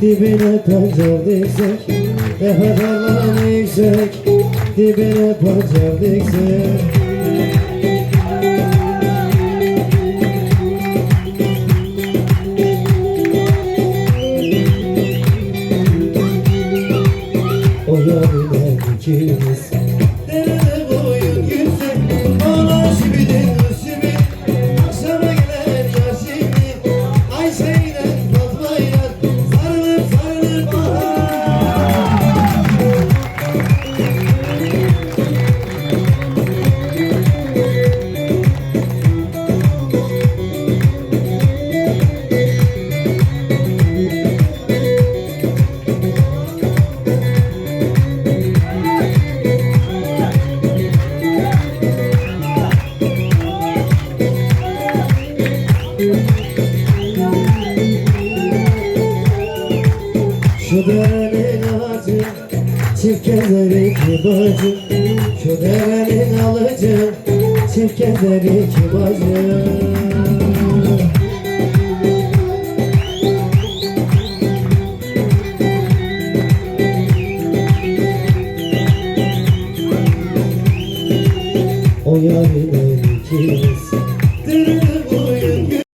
Dibine pancar diksek. Efe darlan yüksek Dibine pancar diksek. O yâriler ikimiz Derede Şu derenin ağacı Çift gezer iki bacı Şu derenin alıcı Çift gezer iki bacı O yarın ikimiz Dırırır